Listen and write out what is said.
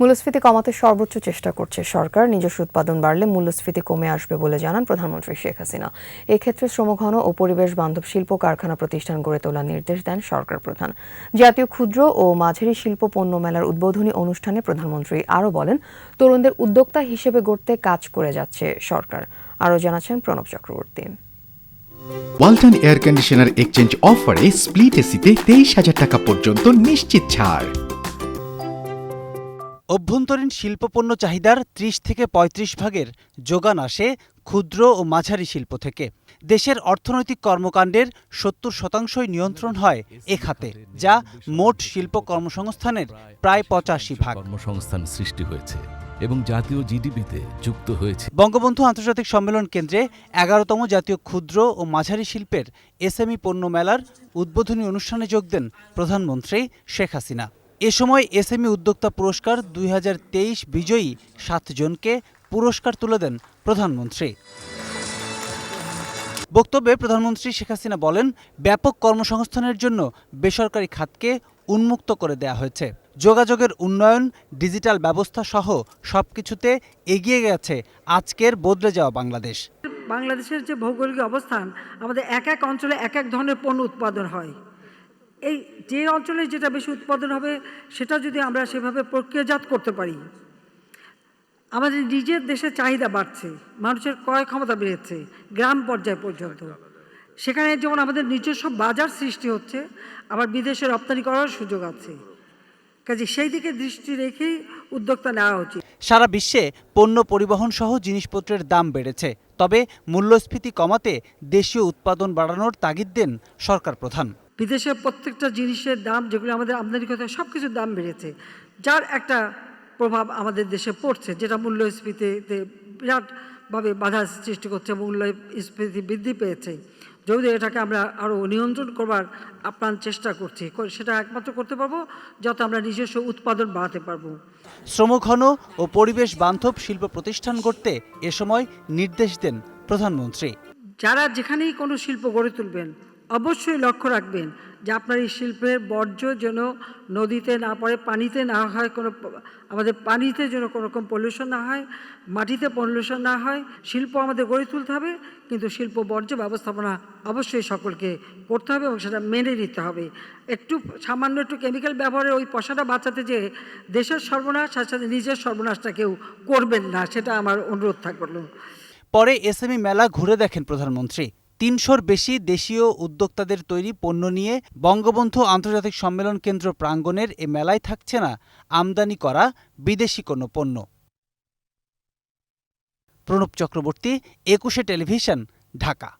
মূল্যস্ফীতি কমাতে সর্বোচ্চ চেষ্টা করছে সরকার। নিজস্ব উৎপাদন বাড়লে মূল্যস্ফীতি কমে আসবে বলে জানান প্রধানমন্ত্রী শেখ হাসিনা। এক্ষেত্রে শ্রমঘন ও পরিবেশ বান্ধব শিল্প কারখানা প্রতিষ্ঠান গড়ে তোলার নির্দেশ দেন সরকার প্রধান। জাতীয় ক্ষুদ্র ও মাঝারি শিল্প পণ্য মেলার উদ্বোধনী অনুষ্ঠানে প্রধানমন্ত্রী আরও বলেন, তরুণদের উদ্যোক্তা হিসেবে গড়তে কাজ করে যাচ্ছে সরকার। আরও জানাচ্ছেন Pranab Chakraborty. Walton air conditioner exchange অফারে স্প্লিট এসিতে তেইশ হাজার টাকা পর্যন্ত নিশ্চিত ছাড়। অভ্যন্তরীণ শিল্পপণ্য চাহিদার ত্রিশ থেকে ৩৫ ভাগের যোগান আসে ক্ষুদ্র ও মাঝারি শিল্প থেকে। দেশের অর্থনৈতিক কর্মকাণ্ডের সত্তর শতাংশই নিয়ন্ত্রণ হয় এ খাতে যা মোট শিল্প কর্মসংস্থানের প্রায় পঁচাশি ভাগ। কর্মসংস্থান সৃষ্টি হয়েছে এবং জাতীয় জিডিপিতে যুক্ত হয়েছে। বঙ্গবন্ধু আন্তর্জাতিক সম্মেলন কেন্দ্রে এগারোতম জাতীয় ক্ষুদ্র ও মাঝারি শিল্পের এসএমই পণ্য মেলার উদ্বোধনী অনুষ্ঠানে যোগ দেন প্রধানমন্ত্রী শেখ হাসিনা। এ সময় এস এসএমই উদ্যোক্তা পুরস্কার দুই হাজার তেইশ বিজয়ী সাতজনকে পুরস্কার তুলে দেন প্রধানমন্ত্রী। বক্তব্যে প্রধানমন্ত্রী শেখ হাসিনা বলেন, ব্যাপক কর্মসংস্থানের জন্য বেসরকারি খাতকে উন্মুক্ত করে দেয়া হয়েছে। যোগাযোগের উন্নয়ন, ডিজিটাল ব্যবস্থা সহ সব কিছুতে এগিয়ে গেছে আজকের বদলে যাওয়া বাংলাদেশ। বাংলাদেশের যে ভৌগোলিক অবস্থান, আমাদের এক এক অঞ্চলে এক এক ধরনের পণ্য উৎপাদন হয়। এই যে অঞ্চলে যেটা বেশি উৎপাদন হবে, সেটা যদি আমরা সেভাবে প্রক্রিয়াজাত করতে পারি, আমাদের নিজের দেশের চাহিদা বাড়ছে, মানুষের ক্রয় ক্ষমতা বেড়েছে, গ্রাম পর্যায় পর্যন্ত। সেখানে যেমন আমাদের নিজস্ব বাজার সৃষ্টি হচ্ছে, আবার বিদেশে রপ্তানি করার সুযোগ আছে। কাজে সেই দিকে দৃষ্টি রেখেই উদ্যোক্তা নেওয়া উচিত। সারা বিশ্বে পণ্য পরিবহন সহ জিনিসপত্রের দাম বেড়েছে, তবে মূল্যস্ফীতি কমাতে দেশীয় উৎপাদন বাড়ানোর তাগিদ দেন সরকার প্রধান। বিদেশের প্রত্যেকটা জিনিসের দাম যেগুলো আমাদের আমদানি করতে হয় সব কিছুর দাম বেড়েছে। যার একটা প্রভাব আমাদের দেশে পড়ছে যেটা মূল্যস্ফীতিতে বিরাটভাবে বাধা সৃষ্টি করছে মূল্যস্ফীতি বৃদ্ধি পেয়েছে। যদি এটাকে আমরা আরও নিয়ন্ত্রণ করবার আপ্রাণ চেষ্টা করছি সেটা একমাত্র করতে পারব যত আমরা নিজস্ব উৎপাদন বাড়াতে পারব। শ্রমঘন ও পরিবেশ বান্ধব শিল্প প্রতিষ্ঠান করতে এ সময় নির্দেশ দেন প্রধানমন্ত্রী। যারা যেখানেই কোনো শিল্প গড়ে তুলবেন অবশ্যই লক্ষ্য রাখবেন যে আপনার এই শিল্পের বর্জ্য যেন নদীতে না পড়ে, পানিতে না হয় কোনো আমাদের পানিতে যেন কোনো রকম পলিউশন না হয়, মাটিতে পলিউশন না হয়, শিল্প আমাদের গড়ে তুলতে হবে, কিন্তু শিল্প বর্জ্য ব্যবস্থাপনা অবশ্যই সকলকে করতে হবে এবং সেটা মেনে নিতে হবে। একটু সামান্য একটু কেমিক্যাল ব্যবহারে ওই পয়সাটা বাঁচাতে যে দেশের সর্বনাশ, সাথে সাথে নিজের সর্বনাশটা কেউ করবেন না, সেটা আমার অনুরোধ থাকল। পরে এসএমই মেলা ঘুরে দেখেন প্রধানমন্ত্রী। তিনশোর বেশি দেশীয় উদ্যোক্তাদের তৈরি পণ্য নিয়ে বঙ্গবন্ধু আন্তর্জাতিক সম্মেলন কেন্দ্র প্রাঙ্গণের এ মেলায় থাকছে না আমদানি করা বিদেশি কোনো পণ্য। প্রণব চক্রবর্তী, একুশে টেলিভিশন, ঢাকা।